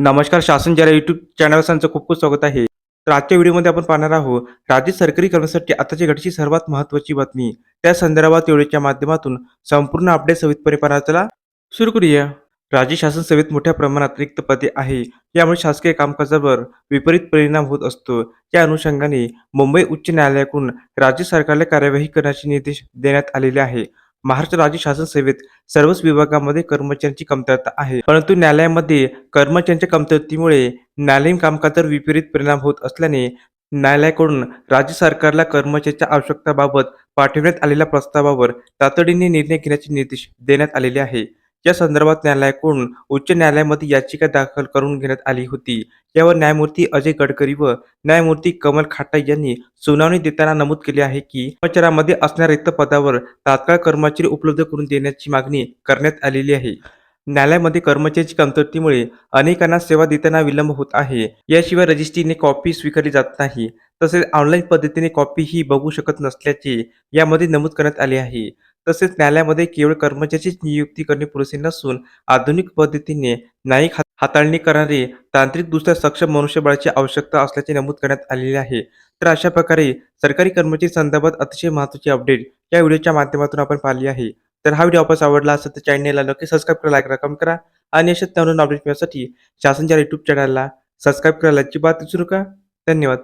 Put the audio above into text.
नमस्कार शासन जरा युट्यूब चॅनल तुमचं खूप खूप स्वागत आहे. तर आजच्या व्हिडिओमध्ये आपण पाहणार आहोत राज्य सरकारी कर्मचाऱ्यांसाठी आताची घटची सर्वात महत्त्वाची बातमी. त्या संदर्भात व्हिडिओच्या माध्यमातून संपूर्ण अपडेट सवितपणे पाहणार. सुरू करूया. राज्य शासन सेवेत मोठ्या प्रमाणात रिक्त पदे आहे. यामुळे शासकीय कामकाजावर विपरीत परिणाम होत असतो. त्या अनुषंगाने मुंबई उच्च न्यायालयाकडून राज्य सरकारला कार्यवाही करण्याचे निर्देश देण्यात आलेले आहे. महाराष्ट्र राज्य शासन सेवेत सर्वच विभागामध्ये कर्मचाऱ्यांची कमतरता आहे. परंतु न्यायालयामध्ये कर्मचाऱ्यांच्या कमतरतेमुळे न्यायालयीन कामकाजावर विपरीत परिणाम होत असल्याने न्यायालयाकडून राज्य सरकारला कर्मचाऱ्यांच्या आवश्यकताबाबत पाठविण्यात आलेल्या प्रस्तावावर तातडीने निर्णय घेण्याचे निर्देश देण्यात आलेले आहे. या संदर्भात न्यायालयाकडून उच्च न्यायालयामध्ये याचिका दाखल करून घेण्यात आली होती. यावर न्यायमूर्ती अजय गडकरी व न्यायमूर्ती कमल खाटा यांनी सुनावणी देताना नमूद केले आहे की कर्मचाऱ्यामध्ये असणाऱ्या रिक्त पदावर तात्काळ कर्मचारी उपलब्ध करून देण्याची मागणी करण्यात आलेली आहे. न्यायालयामध्ये कर्मचाऱ्याची कमतरतेमुळे अनेकांना सेवा देताना विलंब होत आहे. याशिवाय रजिस्ट्रीने कॉपी स्वीकारली जात नाही. तसेच ऑनलाईन पद्धतीने कॉपी ही बघू शकत नसल्याचे यामध्ये नमूद करण्यात आले आहे. तसेच न्यायालयामध्ये केवळ कर्मचाऱ्याचीच नियुक्ती करणे पुरेसे नसून आधुनिक पद्धतीने न्यायिक हाताळणी करणारे तांत्रिकदृष्ट्या सक्षम मनुष्यबळाची आवश्यकता असल्याचे नमूद करण्यात आलेले आहे. तर अशा प्रकारे सरकारी कर्मचारी संदर्भात अतिशय महत्त्वाची अपडेट या व्हिडिओच्या माध्यमातून आपण पाहिली आहे. तर हा व्हिडिओ आपण आवडला असेल तर चॅनलला नक्की सबस्क्राईब करा लाईक रकम करा आणि अशाच नवीन अपडेट मिळण्यासाठी शासनच्या युट्यूब चॅनलला सबस्क्राईब करायला अजिबात विसरू नका. धन्यवाद.